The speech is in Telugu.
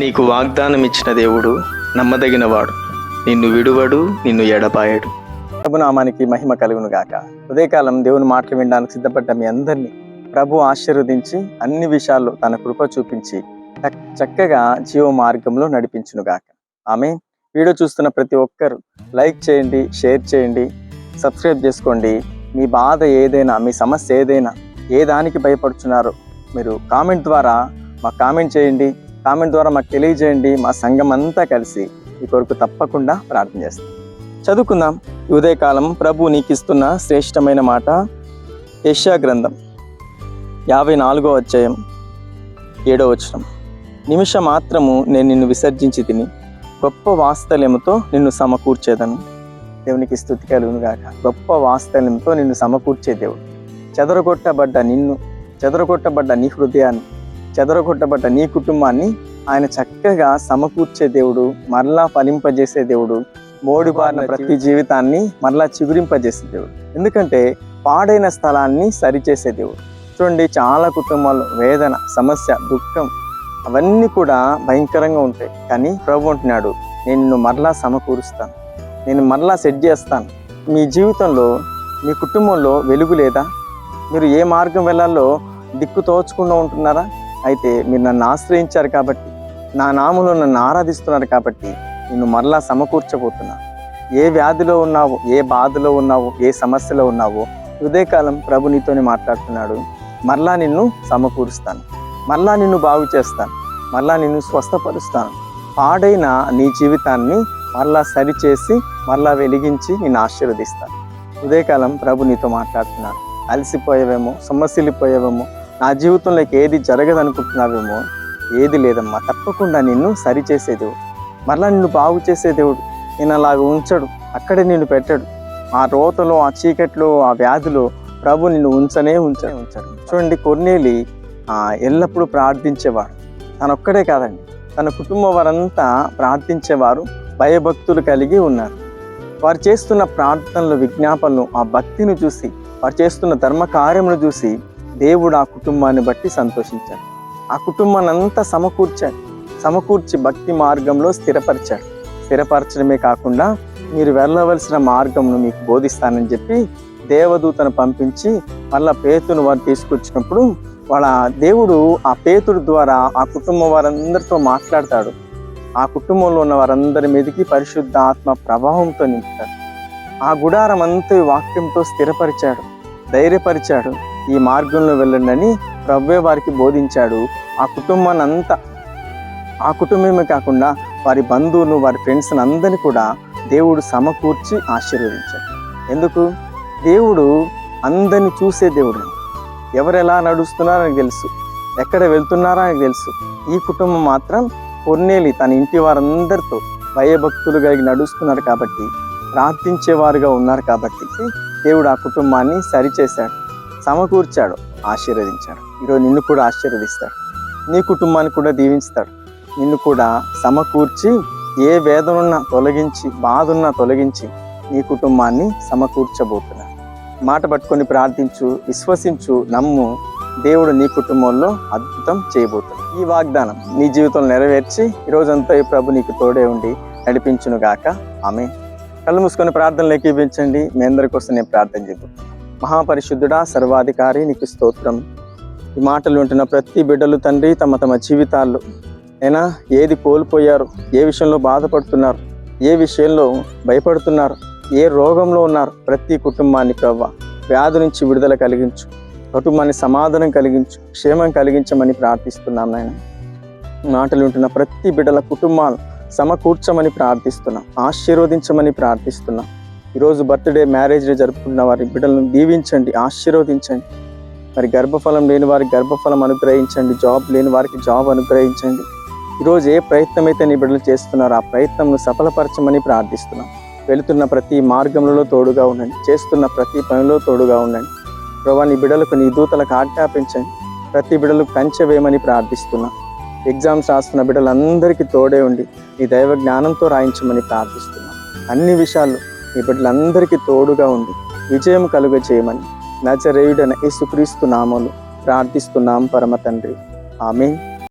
నీకు వాగ్దానం ఇచ్చిన దేవుడు నమ్మదగినవాడు. నిన్ను విడువడు నిన్ను ఎడపాయడు ప్రభునామానికి మహిమ కలుగును గాక ఉదయకాలం దేవుని మాటలు వినడానికి సిద్ధపడ్డ మీ అందరినీ ప్రభు ఆశీర్వదించి అన్ని విషయాల్లో తన కృప చూపించి చక్కగా జీవ మార్గంలో నడిపించును గాక ఆమె వీడియో చూస్తున్న ప్రతి ఒక్కరు లైక్ చేయండి షేర్ చేయండి సబ్స్క్రైబ్ చేసుకోండి. మీ బాధ ఏదైనా మీ సమస్య ఏదైనా ఏ దానికి భయపడుచున్నారో మీరు కామెంట్ ద్వారా మాకు కామెంట్ చేయండి. కామెంట్ ద్వారా మాకు తెలియజేయండి మా సంఘం అంతా కలిసి ఈ కొరకు తప్పకుండా ప్రార్థన చేస్తాం. చదువుకుందాం. ఉదయకాలం ప్రభు నీకు ఇస్తున్న శ్రేష్టమైన మాట యష్యా గ్రంథం యాభై నాలుగో అధ్యాయం ఏడో వచనం. నిమిష మాత్రము నేను నిన్ను విసర్జించి తిని గొప్ప వాస్తల్యంతో నిన్ను సమకూర్చేదను. దేవునికి స్థుతి కలుగునుగాక గొప్ప వాస్తల్యంతో నిన్ను సమకూర్చే దేవుడు. చెదరగొట్టబడ్డ నిన్ను చెదరగొట్టబడ్డ నీ హృదయాన్ని చెదరగొట్టబడ్డ నీ కుటుంబాన్ని ఆయన చక్కగా సమకూర్చే దేవుడు మరలా ఫలింపజేసే దేవుడు మోడిబారిన ప్రతి జీవితాన్ని మరలా చిగురింపజేసే దేవుడు. ఎందుకంటే పాడైన స్థలాన్ని సరిచేసే దేవుడు. చూడండి చాలా కుటుంబాల్లో వేదన సమస్య దుఃఖం అవన్నీ కూడా భయంకరంగా ఉంటాయి. కానీ ప్రభు అంటున్నాడు నేను నిన్ను మరలా సమకూరుస్తాను. నేను మరలా సెట్ చేస్తాను. మీ జీవితంలో మీ కుటుంబంలో వెలుగు లేదా? మీరు ఏ మార్గం వెళ్ళాలో దిక్కు తోచకుండా ఉంటున్నారా? అయితే మీరు నన్ను ఆశ్రయించారు కాబట్టి నా నామంలో నన్ను ఆరాధిస్తున్నారు కాబట్టి నిన్ను మరలా సమకూర్చబోతున్నా. ఏ వ్యాధిలో ఉన్నావో ఏ బాధలో ఉన్నావో ఏ సమస్యలో ఉన్నావో హృదయకాలం ప్రభు నీతోనే మాట్లాడుతున్నాడు. మరలా నిన్ను సమకూరుస్తాను. మరలా నిన్ను బాగు చేస్తాను. మరలా నిన్ను స్వస్థపరుస్తాను. పాడైన నీ జీవితాన్ని మరలా సరిచేసి మరలా వెలిగించి నిన్ను ఆశీర్వదిస్తాను. ఉదయకాలం ప్రభు నీతో మాట్లాడుతున్నాడు అలసిపోయేవేమో సొమ్మసిల్లిపోయేవేమో నా జీవితంలోకి ఏది జరగదనుకుంటున్నావేమో ఏది లేదమ్మా. తప్పకుండా నిన్ను సరిచేసే దేవుడు. మరలా నిన్ను బాగు చేసే దేవుడు. నేను అలాగ ఉంచడు. అక్కడే నిన్ను పెట్టాడు. ఆ రోతలో ఆ చీకట్లో ఆ వ్యాధిలో ప్రభు నిన్ను ఉంచనే ఉంచనే ఉంచాడు. చూడండి కొన్నేలి ఎల్లప్పుడూ ప్రార్థించేవాడు. తనొక్కడే కాదండి. తన కుటుంబం వారంతా ప్రార్థించేవారు భయభక్తులు కలిగి ఉన్నారు. వారు చేస్తున్న ప్రార్థనలు విజ్ఞాపనలు ఆ భక్తిని చూసి వారు చేస్తున్న ధర్మ కార్యమును చూసి దేవుడు ఆ కుటుంబాన్ని బట్టి సంతోషించాడు. ఆ కుటుంబాన్ని అంతా సమకూర్చాడు. సమకూర్చి భక్తి మార్గంలో స్థిరపరిచాడు. స్థిరపరచడమే కాకుండా మీరు వెళ్ళవలసిన మార్గంను మీకు బోధిస్తానని చెప్పి దేవదూతను పంపించి మళ్ళా పేతును వారు తీసుకొచ్చినప్పుడు వాళ్ళ దేవుడు ఆ పేతుడు ద్వారా ఆ కుటుంబం వారందరితో మాట్లాడతాడు. ఆ కుటుంబంలో ఉన్న వారందరి మీదకి పరిశుద్ధ ఆత్మ ప్రభావంతో నింపుతాడు. ఆ గుడారం అంతా వాక్యంతో స్థిరపరిచాడు. ధైర్యపరిచాడు. ఈ మార్గంలో వెళ్ళండి అని ప్రవ్వే వారికి బోధించాడు. ఆ కుటుంబాన్ని అంతా ఆ కుటుంబమే కాకుండా వారి బంధువులు వారి ఫ్రెండ్స్ అందరినీ కూడా దేవుడు సమకూర్చి ఆశీర్వదించాడు. ఎందుకు? దేవుడు అందరిని చూసే దేవుడు. ఎవరు ఎలా నడుస్తున్నారో నాకు తెలుసు. ఎక్కడ వెళ్తున్నారో నాకు తెలుసు. ఈ కుటుంబం మాత్రం కొన్నేలి తన ఇంటి వారందరితో భయభక్తులు కలిగి నడుస్తున్నారు కాబట్టి ప్రార్థించేవారుగా ఉన్నారు కాబట్టి దేవుడు ఆ కుటుంబాన్ని సరిచేశాడు. సమకూర్చాడు ఆశీర్వదించాడు. ఈరోజు నిన్ను కూడా ఆశీర్వదిస్తాడు. నీ కుటుంబాన్ని కూడా దీవించుతాడు. నిన్ను కూడా సమకూర్చి ఏ వేదనున్నా తొలగించి బాధున్నా తొలగించి నీ కుటుంబాన్ని సమకూర్చబోతున్నాడు. మాట పట్టుకొని ప్రార్థించు విశ్వసించు నమ్ము దేవుడు నీ కుటుంబంలో అద్భుతం చేయబోతున్నాడు. ఈ వాగ్దానం నీ జీవితంలో నెరవేర్చి ఈ ఈ ప్రభు నీకు తోడే ఉండి నడిపించును గాక ఆమె కళ్ళు మూసుకొని ప్రార్థనలు ఎక్కిపించండి మీ అందరి కోసం నేను ప్రార్థన చేయబోతున్నాను మహాపరిశుద్ధుడా సర్వాధికారి నీకు స్తోత్రం. ఈ మాటలు వింటున్న ప్రతి బిడ్డలు తండ్రి తమ తమ జీవితాల్లో అయినా ఏది కోల్పోయారు ఏ విషయంలో బాధపడుతున్నారు ఏ విషయంలో భయపడుతున్నారు ఏ రోగంలో ఉన్నారు ప్రతి కుటుంబాన్ని ప్రవ్వ వ్యాధి నుంచి విడుదల కలిగించు కుటుంబాన్ని సమాధానం కలిగించు క్షేమం కలిగించమని ప్రార్థిస్తున్నాం నాయన. మాటలు వింటున్న ప్రతి బిడ్డల కుటుంబాలు సమకూర్చమని ప్రార్థిస్తున్నాం ఆశీర్వదించమని ప్రార్థిస్తున్నాం. ఈరోజు బర్త్డే మ్యారేజ్ డే జరుపుకున్న వారి బిడ్డలను దీవించండి ఆశీర్వదించండి. మరి గర్భఫలం లేని వారికి గర్భఫలం అనుగ్రహించండి జాబ్ లేని వారికి జాబ్ అనుగ్రహించండి. ఈరోజు ఏ ప్రయత్నం అయితే నీ బిడ్డలు చేస్తున్నారో ఆ ప్రయత్నంను సఫలపరచమని ప్రార్థిస్తున్నాం. వెళుతున్న ప్రతి మార్గంలో తోడుగా ఉండండి చేస్తున్న ప్రతి పనిలో తోడుగా ఉండండి. ప్రభా నీ బిడ్డలకు నీ దూతలకు ఆజ్ఞాపించండి. ప్రతి బిడ్డలకు కంచె వేయమని ప్రార్థిస్తున్నాం. ఎగ్జామ్స్ రాస్తున్న బిడ్డలందరికీ తోడే ఉండి నీ దైవ జ్ఞానంతో రాయించమని ప్రార్థిస్తున్నాం. అన్ని విషయాల్లో నీ బిడ్డలందరికీ తోడుగా ఉండి విజయం కలుగ చేయమని నచరేయుడైన యేసుక్రీస్తు నామలు ప్రార్థిస్తున్నాం పరమ తండ్రి. ఆమెన్.